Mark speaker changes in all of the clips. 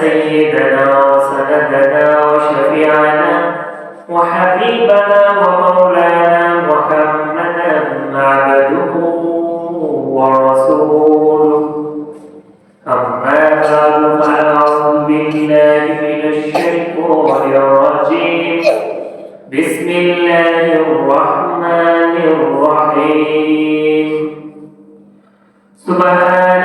Speaker 1: سيدنا وسندنا وشفيعنا وحبيبنا ومولانا محمدا عبده ورسوله. أما بعد فأعوذ بالله من الشيطان الرجيم. بسم الله الرحمن الرحيم. سبحان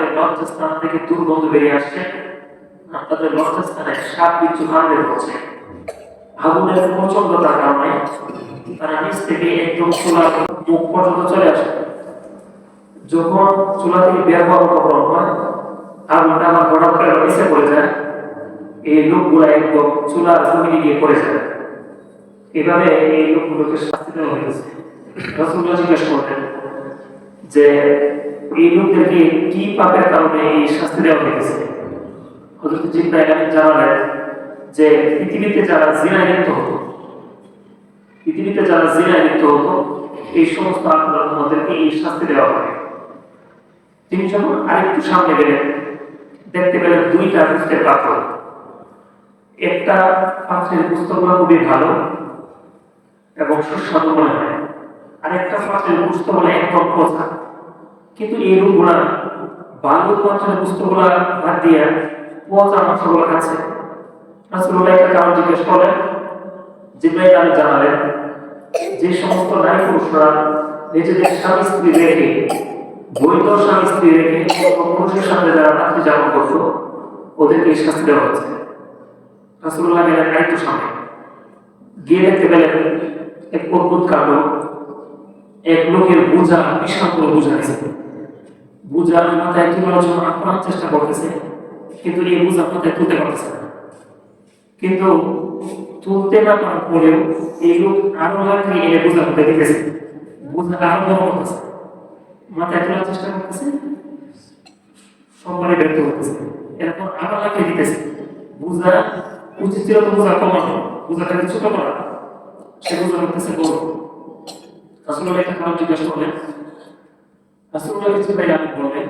Speaker 1: তাদের লজ্জাস্থান থেকে দুর্গন্ধ বেরিয়ে আসছে। তাদের লজ্জাস্থানে সাপ হচ্ছে। আগুনের প্রচন্ডতার কারণে তারা নিচ থেকে একদম মুখ পর্যন্ত চলে আসে। যখন চুলা থেকে বের হয় আগুনটা আমার হঠাৎ করে নিচে পড়ে যায়। এই লোকগুলো একদম চুলার জমিনে গিয়ে পড়ে যায়। এভাবে এই লোকগুলোকে শাস্তি দেওয়া হয়েছে। জিজ্ঞেস করতেন যে এই লোকদেরকে কি পাপের কারণে এই শাস্তি দেওয়া হয়েছে হজরত জিব্রাইল আমিন জানালেন যে পৃথিবীতে যারা জিনায় লিপ্ত হতো, পৃথিবীতে যারা জিনায় লিপ্ত হতো, এই সমস্ত আপনাদেরকে এই শাস্তি দেওয়া হবে। তিনি যখন আরেকটু সামনে গেলেন, দেখতে পেলেন দুইটা পুস্তের পাথর। একটা পাত্রের পুস্তকগুলো খুবই ভালো এবং সুস্বাদু মনে হয়। আর একটা পাত্রের পুস্তকগুলো একদম পচা কিন্তু এই রূপগুলা বালুর পাত্রের পুস্তকগুলা বাদ দিয়ে পচা মাংসগুলো খাচ্ছে। রাসূলুল্লাহ একটা কারণ জিজ্ঞেস করলেন, জিব্রাইল আমি জানালেন, যে সমস্ত নারী পুরুষরা নিজেদের স্বামী স্ত্রী রেখে, বৈধ স্বামী স্ত্রী রেখে পুরুষের সামনে যারা রাত্রি যাপন করতো, ওদেরকে শাস্তি দেওয়া হচ্ছে। রাসূলুল্লাহ গেলেন আরেকটু সামনে। গিয়ে দেখতে পেলেন এক অদ্ভুত কাণ্ড। এক লোকের বোঝা বিশাল করে বোঝা আছে। বোঝা মাথায় তুলার জন্য আপ্রাণ চেষ্টা করতেছে, কিন্তু এই বোঝা মাথায় তুলতে পারতেছে না। কিন্তু তুলতে না পারার পরেও এই লোক আরও লাখি এনে বোঝা করতে দিতেছে। বোঝা আরও বড় করতেছে। মাথায় তোলার চেষ্টা করতেছে। সম্মানে ব্যক্ত করতেছে। এরকম আরও লাখি দিতেছে। বোঝা উচিত ছিল তো বোঝা কমানো। বোঝাটাকে ছোট করা। সে বোঝা করতেছে বড়। আসলে একটা কারণ জিজ্ঞাসা করলেন। আসলে কিছু ভাই আমি বললেন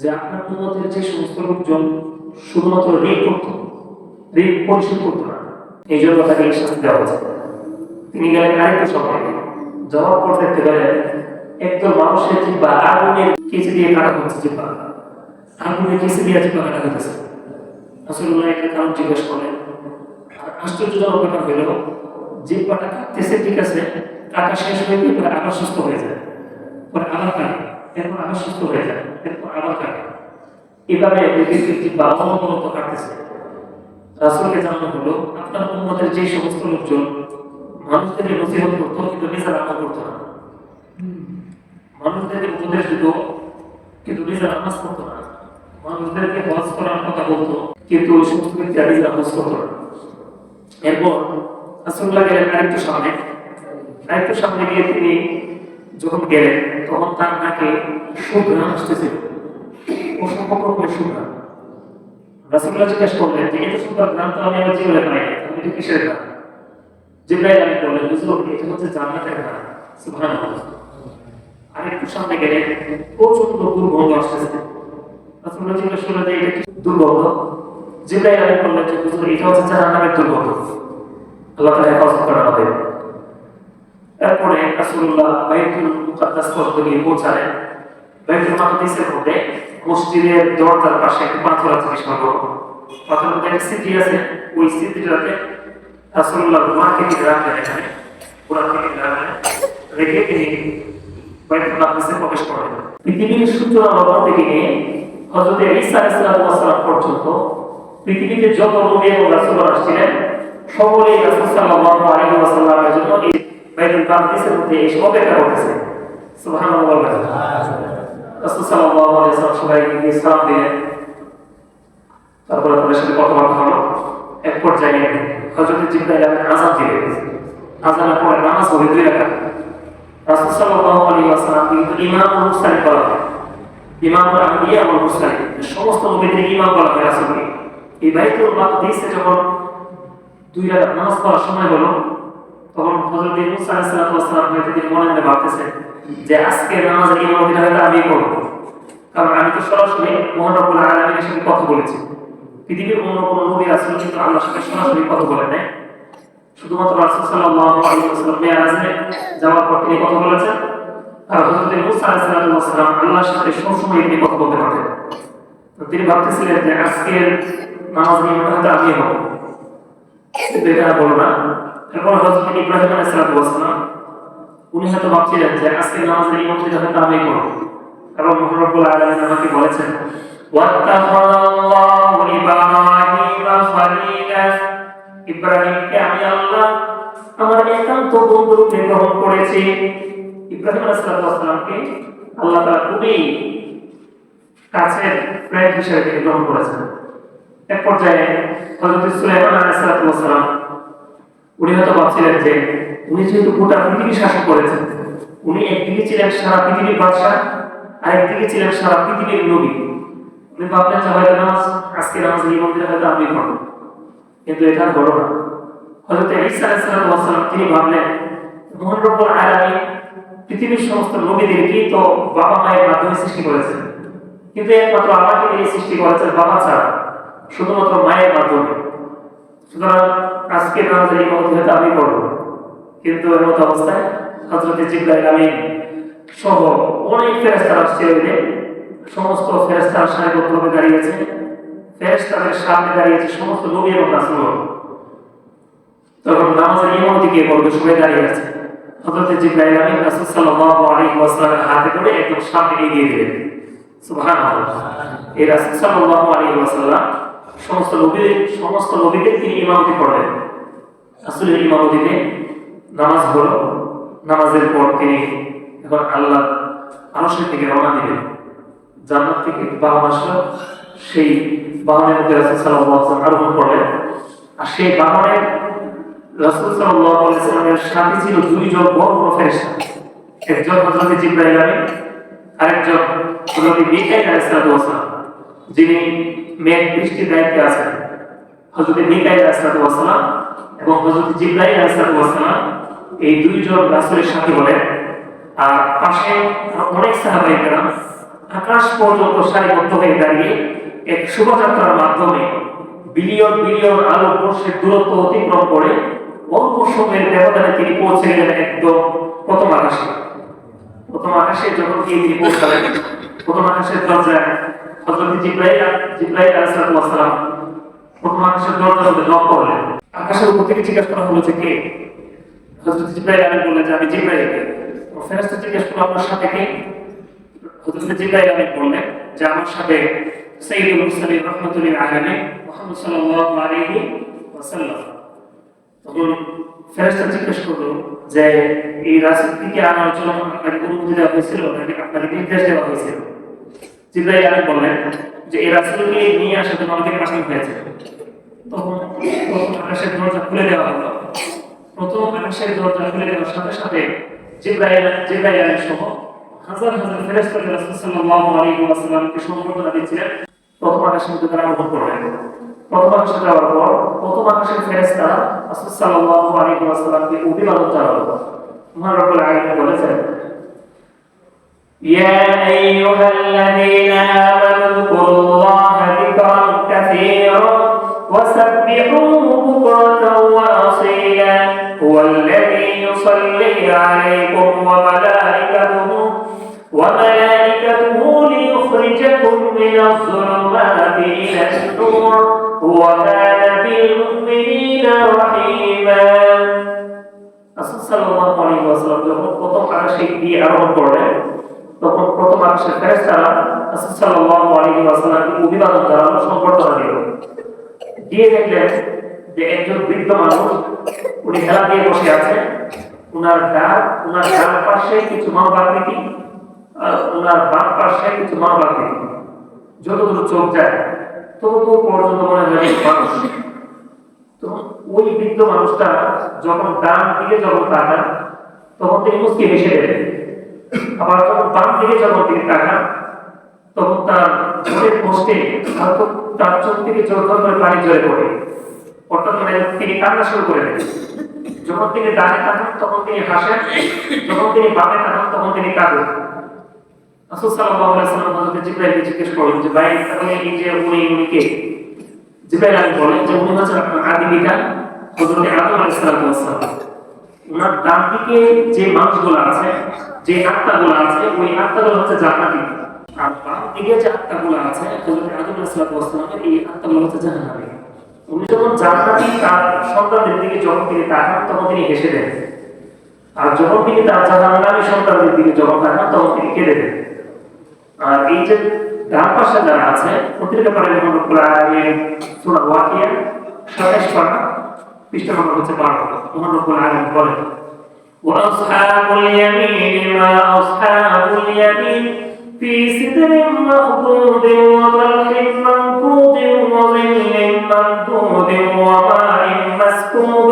Speaker 1: যে, আপনার উন্মতের যে সমস্ত লোকজন শুধুমাত্র ঋণ করত, ঋণ পরিশোধ করতো এই জন্য তাকে শাস্তি দেওয়া তিনি গেলেন আরেকটু সময় জবাব করতে দেখতে একদম মানুষের জিব্বা আগুনের কেঁচি দিয়ে কাটা হচ্ছে জিব্বা আগুনের কেঁচি দিয়ে জিব্বা কাটা হতেছে একটা কারণ জিজ্ঞেস করলেন। আশ্চর্যজনক ব্যাপার হইল জিব্বাটা কাটতেছে ঠিক আছে কাটা শেষ হয়ে গিয়ে পরে আবার সুস্থ হয়ে যায়। পরে আবার কাটে এরপর আবার সুস্থ হয়ে যায়, এরপর আবার কাটে এভাবে ব্যক্তির জিব্বা অনবরত কাটতেছে। রাসূলকে জানানো হলো, আপনার উম্মতের যে সমস্ত লোকজন, মানুষদের নসিহত করতো কিন্তু নিজের আমল করতো না। মানুষদের উপদেশ দিত, কিন্তু নিজের নামাজ করতো না। মানুষদেরকে হজ করার কথা বলতো, কিন্তু ওই সমস্ত ব্যক্তি নিজেরা করতো না। এরপর রাসূলুল্লাহ গেলেন আরেকটু সামনে। আরেকটু সামনে গিয়ে তিনি যখন গেলেন, তখন তার নাকে সুঘ্রাণ আসতেছিল। অসংখ্য রকমের সুঘ্রাণ। রাসূলুল্লাহ জিজ্ঞেস করলেন, যে এত সুন্দর গান তো আমি আমার জীবনে পাই নাই। তাহলে এটা কিসের জিব্রাইল আমি বললেন, হুজুর, এটা হচ্ছে জান্নাতের গান সুবহানাল্লাহ। আর একটু সামনে গেলে প্রচণ্ড দুর্গন্ধ আসতেছে। রাসূলুল্লাহ জিজ্ঞেস করলেন, যে এটা দুর্গন্ধ? জিব্রাইল আমি বললেন, যে হুজুর, এটা হচ্ছে জাহান্নামের দুর্গন্ধ। আল্লাহ হেফাজত করা হবে। এরপরে রাসূলুল্লাহ বাইতুল মুকাদ্দাস পর্যন্ত পৌঁছালেন। বাইতুল মাকদিসের মধ্যে মসজিদের দরজার পাশে একটা পাথর আছে মধ্যে একটা আছে, ওই রাসূলুল্লাহ রাখলেন এখানে। রাখলেন, রেখে তিনি বাইতুল মাকদিসে প্রবেশ পৃথিবীর লগ্ন থেকে নিয়ে হযরত ঈসা আলাইহিস পর্যন্ত পৃথিবীতে যত এবং রাসূল আসছিলেন, সকলেই রাসূল সাল্লাল্লাহু আলাইহি ওয়াসাল্লামের জন্য বাইতুল মাকদিসের মধ্যে এসে অপেক্ষা করতেছে সুবহানাল্লাহ রাসূল সাল্লাল্লাহু আলাইহি ওয়াসাল্লাম সবাইকে দিয়ে সালাম দিলেন। সমস্ত ইমাম এই বাইতুল যখন দুই রাকাত নামাজ পড়ার সময় হলো তখন মুসা আলাইহিস সালাম হয়তো তিনি মনে মনে ভাবতেছেন যে আজকে নামাজের ইমামতিটা হয়তো আমি করব, কারণ আমি তো সরাসরি মহান রব্বুল সাথে কথা বলেছি। পৃথিবীর অন্য কোনো নবী, রাসূল কিন্তু আল্লাহর সাথে সরাসরি কথা বলে নাই। শুধুমাত্র রাসূল সাল্লাল্লাহু আলাইহি ওয়াসাল্লাম মেরাজে যাওয়ার পর তিনি কথা বলেছেন। আর হযরত মুসা আলাইহিস আল্লাহর সাথে সবসময় তিনি কথা বলতে পারতেন। তো তিনি ভাবতেছিলেন যে আজকের নামাজের ইমামটা হয়তো আমি হব। কিন্তু বলো না। এরপর হযরত ইব্রাহিম আলাইহিস সালাম উনি হয়তো ভাবছিলেন যে আজকে নামাজের ইমামতিটা হয়তো আমি করব। কারণ মহান রব্বুল আলামিন আমাকে বলেছেন ওয়াত্তাখাল্লাহু ইব্রাহিমা খলিলা ইব্রাহিমকে আমি আল্লাহ, আমার একান্ত বন্ধু রূপে গ্রহণ করেছি। ইব্রাহিম আলাইহিস সালামকে আল্লাহ তাআলা খুবই কাছের ফ্রেন্ড হিসেবে গ্রহণ করেছেন। এক পর্যায়ে হযরত সুলাইমান আলাইহিস সালাম উনি হয়তো ভাবছিলেন যে উনি যেহেতু গোটা পৃথিবী শাসন করেছেন, উনি একদিকে ছিলেন সারা পৃথিবীর বাদশাহ আর একদিকে ছিলেন সারা পৃথিবীর নবী। উনি ভাবলেন যে হয়তো নামাজ, আজকে নামাজ এই মন্দিরে হয়তো আমি পড়ব। কিন্তু এটা হলো না। হযরত ঈসা আলাইহিস সালাম তিনি ভাবলেন, মহান রব্বুল আলামিন পৃথিবীর সমস্ত নবীদেরকে তো বাবা মায়ের মাধ্যমে সৃষ্টি করেছেন। কিন্তু একমাত্র আমাকে তিনি সৃষ্টি করেছেন বাবা ছাড়া, শুধুমাত্র মায়ের মাধ্যমে। সুতরাং আজকে নামাজের ইমামতি হয়তো আমি করব। কিন্তু এর মতো অবস্থায় হজরত জিব্রাইল আমিন সহ অনেক ফেরেস্তারা আসছে সমস্ত ফেরেস্তার সারিবদ্ধভাবে দাঁড়িয়েছে। ফেরেস্তাদের সামনে দাঁড়িয়েছে সমস্ত নবী এবং রাসূল। তখন নামাজের ইমামতি কে করবে সবাই দাঁড়িয়ে আছে। হজরত জিব্রাইল আমিন রাসূল সাল্লাল্লাহু আলাইহি ওয়াসাল্লামের হাতে ধরে একদম সামনে এগিয়ে দিলেন সুবহানাল্লাহ। এই রাসূল সাল্লাল্লাহু আলাইহি ওয়াসাল্লাম সমস্ত নবী, সমস্ত নবীদের তিনি ইমামতি করবেন আসলে ইমামতিতে নামাজ হলো। নামাজের পর তিনি এখন আল্লাহ আরশের থেকে রওনা দিলেন। জান্নাত থেকে বাহন আসলো। সেই বাহনের মধ্যে রাসূল আলাইহি আরোহণ করলেন। আর সেই বাহনের রাসূল ওয়াসাল্লামের সাথে ছিল দুইজন বড় বড় ফেরেশতা। একজন হযরত জিবরাইল আলাইহিস আরেকজন হযরত মিকাইল আলাইহিস সালাম, যিনি মেঘ বৃষ্টির দায়িত্বে আছেন হযরত মিকাইল আলাইহিস সালাম এবং হযরত জিবরাইল আলাইহিস সালাম এই দুইজন রাসূলের সাথে বলেন আর পাশে অনেক সাহাবায়ে কেরাম আকাশ পর্যন্ত সারিবদ্ধ হয়ে দাঁড়িয়ে এক শোভাযাত্রার মাধ্যমে বিলিয়ন বিলিয়ন আলো বর্ষের দূরত্ব অতিক্রম করে অল্প সময়ের ব্যবধানে তিনি পৌঁছে গেলেন একদম প্রথম আকাশে। প্রথম আকাশে যখন তিনি পৌঁছালেন, প্রথম আকাশের দরজায় হযরত জিব্রাইল জিব্রাইল আলাইহিস সালাম প্রথম আকাশের দরজার মধ্যে নক করলেন। আকাশের উপর থেকে করা হলো যে কে? হযরত জিব্রাইল আলাইহিস বললেন যে আমি জিব্রাইল ফেরেশতা করল, আপনার সাথে কে? হযরত জিব্রাইল আলাইহিস বললেন যে, আমার সাথে মুরসালিন আলামিন মুহাম্মদ সাল্লাল্লাহু আলাইহি ওয়াসাল্লাম। তখন ফেরেশতা জিজ্ঞেস করল যে, এই রাসূলকে আনার জন্য আপনাকে অনুমতি দেওয়া হয়েছিল নাকি আপনাকে নির্দেশ দেওয়া হয়েছিল? জিব্রাইল আলাইহিস বললেন যে, এই রাসূলকে নিয়ে আসার জন্য আমাকে পাঠানো হয়েছে, তখন আকাশের দরজা খুলে দেওয়া হলো। প্রথম আকাশের দরজা খুলে দেওয়ার সাথে সাথে জিব্রাইল জিব্রাইল আলাইহিস সহ হাজার হাজার ফেরেশতা রাসূল সাল্লাল্লাহু আলাইহি ওয়াসাল্লামকে সম্বর্ধনা দিচ্ছিলেন। প্রথম আকাশে কিন্তু তারা আরোহণ করলেন প্রথম আকাশে যাওয়ার পর প্রথম আকাশের ফেরেস্তা রাসূল সাল্লাল্লাহু আলাইহি ওয়াসাল্লামকে অভিবাদন জানালো। মহান রব্বুল আলামিন বলেছেন
Speaker 2: يا أيها الذين آمنوا اذكروا الله ذكرا كثيرا وسبحوه بكرة وأصيلا هو الذي يصلي عليكم وملائكته وملائكته ليخرجكم من الظلمات إلى النور وكان بالمؤمنين رحيما
Speaker 1: রাসূল সাল্লাল্লাহু আলাইহি ওয়াসাল্লাম যখন প্রথম আকাশে গিয়ে আরোহণ করলেন তখন প্রথম আকাশের ফেরেশতারা রাসূল সাল্লাল্লাহু আলাইহি ওয়াসাল্লামকে অভিবাদন জানানো সম্বর্ধনা দিল দিয়ে দেখলেন যে একজন বৃদ্ধ মানুষ, উনি হেলা দিয়ে বসে আছেন উনার ডান উনার ডান পাশে কিছু মানব আর উনার বাম পাশে কিছু মানব আকৃতি যতদূর চোখ যায়, ততদূর পর্যন্ত মনে হয় মানুষ। তো ওই বৃদ্ধ মানুষটা যখন ডান দিকে যখন তাকান তখন তিনি মুসকে হেসে দেবেন আবার যখন বাম দিকে যখন তিনি তাকান, তখন তার মনের কষ্টে হয়তো তার চোখ থেকে জোর করে পানি ঝরে পড়ে। অর্থাৎ মানে তিনি কান্না শুরু করে দেন। যখন তিনি ডানে তাকান, তখন তিনি হাসেন, যখন তিনি বামে তাকান, তখন তিনি কাঁদেন। রাসূল সাল্লাল্লাহু আলাইহি ওয়াসাল্লাম জিজ্ঞেস করলেন যে, ভাই, তাহলে এই যে উনি উনি কে? জিব্রাইল বলেন যে, উনি হচ্ছেন আপনার আদি পিতা আদম আলাইহিস ওনার ডান দিকে যে মানুষগুলো আছে, যে আত্মাগুলো আছে, ওই আত্মাগুলো হচ্ছে জান্নাতি। আর বাম দিকে যে আত্মাগুলো আছে আদম এই আত্মাগুলো হচ্ছে জাহান্নামী। উনি যখন জান্নাতি তার সন্তানদের দিকে যখন তিনি তাকান, তখন তিনি হেসে দেন। আর যখন তিনি তার জাহান্নামী সন্তানদের দিকে যখন তাকান, তখন তিনি কেঁদে দেন। আর এই যে ডান পাশে যারা আছে, প্রতিটা পারে যখন প্রায় ওয়াকিয়া 27 পারা, পৃষ্ঠা নম্বর হচ্ছে 12 মহান রব্বুল আলামিন বলেন
Speaker 2: وأصحاب اليمين ما أصحاب اليمين في سدر مخضود وطلح منضود وظل ممدود وماء مسكوب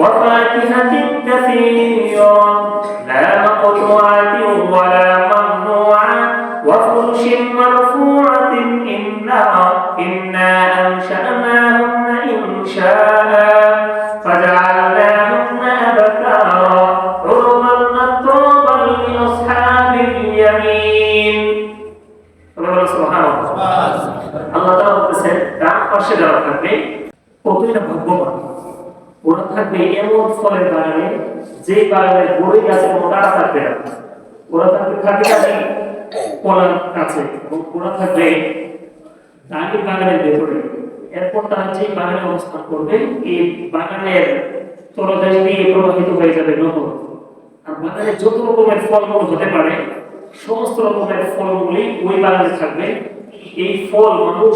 Speaker 2: وفاكهة كثيرة
Speaker 1: থাকবে এমন ফলের বাগানে যে বাগানের বড়ই গাছে কোনো কাটা থাকবে না। ওরা থাকবে খাটি খাটি কলার কাছে ওরা থাকবে দাঁড়িয়ে বাগানের ভেতরে। এরপর তারা যে বাগানে অবস্থান করবে, এই বাগানের তলদেশ দিয়ে প্রবাহিত হয়ে যাবে নহর আর বাগানে যত রকমের ফলমূল হতে পারে, সমস্ত রকমের ফলমূলই ওই বাগানে থাকবে। এই ফল মানুষ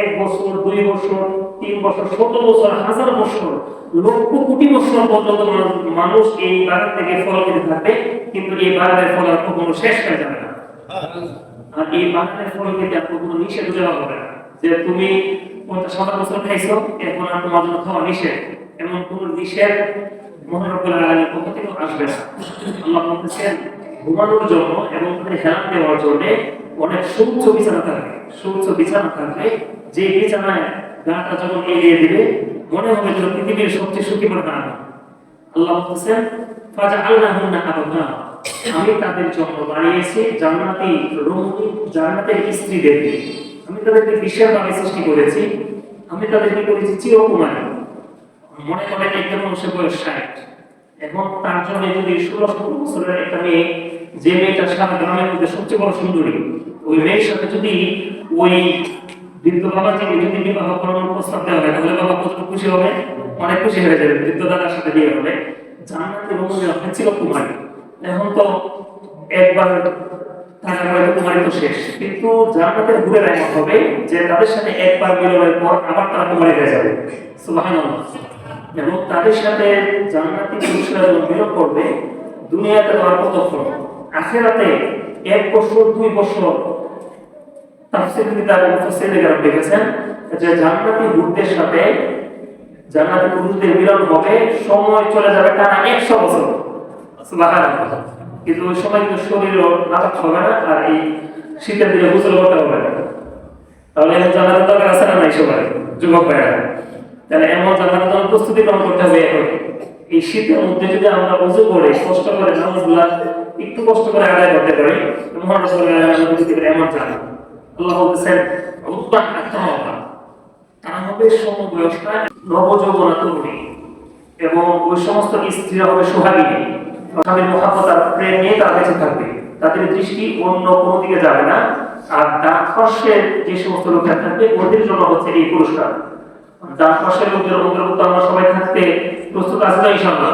Speaker 1: এক বছর, দুই বছর তিন বছর শত বছর, হাজার বছর, লক্ষ কোটি বছর পর্যন্ত মানুষ- এই বাগান থেকে ফল খেতে থাকবে কিন্তু এই বাগানের ফল আর কখনো শেষ হয়ে যাবে না। আর এই বাগানের ফল খেতে আর কখনো নিষেধ দেওয়া হবে না। যে তুমি পঞ্চাশ, ষাট বছর খাইছো, এখন আর তোমার জন্য খাওয়া নিষেধ। এমন কোন নিষেধ মহানবুল পক্ষ থেকে আসবে না। আল্লাহ বলতেছেন, ঘুমানোর জন্য এবং তাদের হেলান দেওয়ার জন্য অনেক সুউচ্চ বিছানা থাকবে সুউচ্চ বিছানা থাকবে যে বিছানায় গাটা যখন এগিয়ে দিবে, মনে হবে যেন পৃথিবীর সবচেয়ে সুখী মনে হয়। আল্লাহ বলতেছেন ফাজা আল্লাহ আবাদা আমি তাদের জন্য বানিয়েছি জান্নাতি রমণী জান্নাতের স্ত্রীদেরকে আমি তাদেরকে বিশ্বের ভাবে সৃষ্টি করেছি। আমি তাদেরকে করেছি চিরকুমারী। মনে করেন একজন মানুষের বয়স ষাট। এখন তার জন্য যদি ষোলো সতেরো বছরের একটা মেয়ে, যে মেয়েটা সারা গ্রামের মধ্যে সবচেয়ে বড় সুন্দরী, ওই মেয়ের সাথে যদি ওই বৃদ্ধ বাবা থেকে যদি বিবাহ করানোর প্রস্তাব দেওয়া হয়, তাহলে বাবা কত খুশি হবে? অনেক খুশি হয়ে যাবে, বৃদ্ধ দাদার সাথে বিয়ে হবে। রমণী আপনার ছিল কুমারী। এখন তো একবার তারা হয়তো কুমারী তো শেষ। কিন্তু জান্নাতের ঘুরে এমন হবে যে তাদের সাথে একবার মিলনের পর আবার তারা কুমারী হয়ে যাবে। সুবহানাল্লাহ। এবং তাদের সাথে জান্নাতি পুরুষরা যখন মিলন করবে, দুনিয়াতে তো আর কতক্ষণ আখেরাতে এক বছর, দুই বছর তাফসীর কিতাবে মুফাসসিররা লিখেছেন যে জান্নাতি হুরদের সাথে জান্নাতি পুরুষদের মিলন হবে, সময় চলে যাবে টানা 100 বছর। সুবহানাল্লাহ। কিন্তু ওই সময় কিন্তু শরীর নাটক হবে না, আর এই শীতের দিনে গোসল করতে হবে না। তাহলে এমন প্রস্তুতি করতে হবে এই শীতের মধ্যে যদি আমরা উজু করে, কষ্ট করে একটু কষ্ট করে আদায় করতে পারি এমন জানা আল্লাহ বলতেছেন তারা হবে নবযৌবনা তরুণী। এবং ওই সমস্ত স্ত্রীরা হবে সোহাগিনী স্বামীর আর প্রেম নিয়ে তারা বেঁচে থাকবে। তাদের দৃষ্টি অন্য কোনো দিকে যাবে না। আর স্পর্শের যে সমস্ত লোকেরা থাকবে, ওদের জন্য হচ্ছে এই পুরস্কার। স্পর্শের লোকদের অন্তর্ভুক্ত আমরা সবাই থাকতে প্রস্তুত আছে না, ইনশাআল্লাহ?